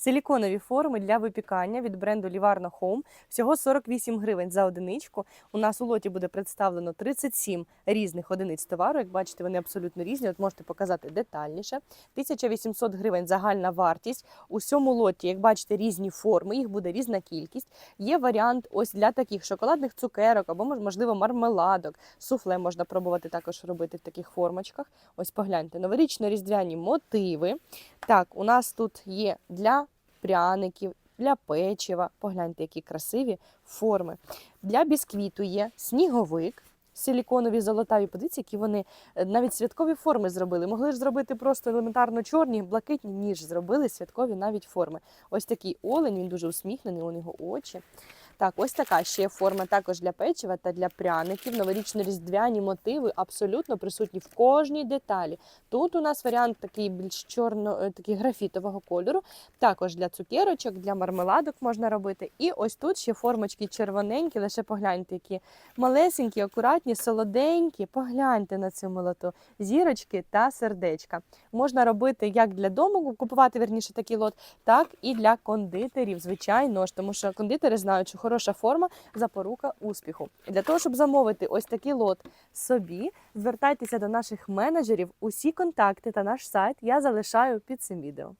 Силіконові форми для випікання від бренду Livarno Home. Всього 48 гривень за одиничку. У нас у лоті буде представлено 37 різних одиниць товару. Як бачите, вони абсолютно різні. От можете показати детальніше. 1800 гривень загальна вартість. У цьому лоті, як бачите, різні форми, їх буде різна кількість. Є варіант ось для таких шоколадних цукерок або можливо мармеладок. Суфле можна пробувати також робити в таких формочках. Ось погляньте, новорічно-різдвяні мотиви. Так, у нас тут є для пряників, для печива. Погляньте, які красиві форми. Для бісквіту є сніговик. Силіконові золотаві, подивіться, які вони е, навіть святкові форми зробили. Могли ж зробити просто елементарно чорні, блакитні, ніж зробили святкові навіть форми. Ось такий олень, він дуже усміхнений, у нього очі. Так, ось така ще є форма також для печива та для пряників. Новорічно-різдвяні мотиви абсолютно присутні в кожній деталі. Тут у нас варіант такий більш чорно, е, такий графітового кольору. Також для цукерочок, для мармеладок можна робити. І ось тут ще формочки червоненькі, лише погляньте, які малесенькі, акуратні, солоденькі. Погляньте на цю молоту. Зірочки та сердечка. Можна робити як для дому, купувати верніше такий лот, так і для кондитерів. Звичайно ж, тому що кондитери знають, що хороша форма запорука успіху. І для того, щоб замовити ось такий лот собі, звертайтеся до наших менеджерів. Усі контакти та наш сайт я залишаю під цим відео.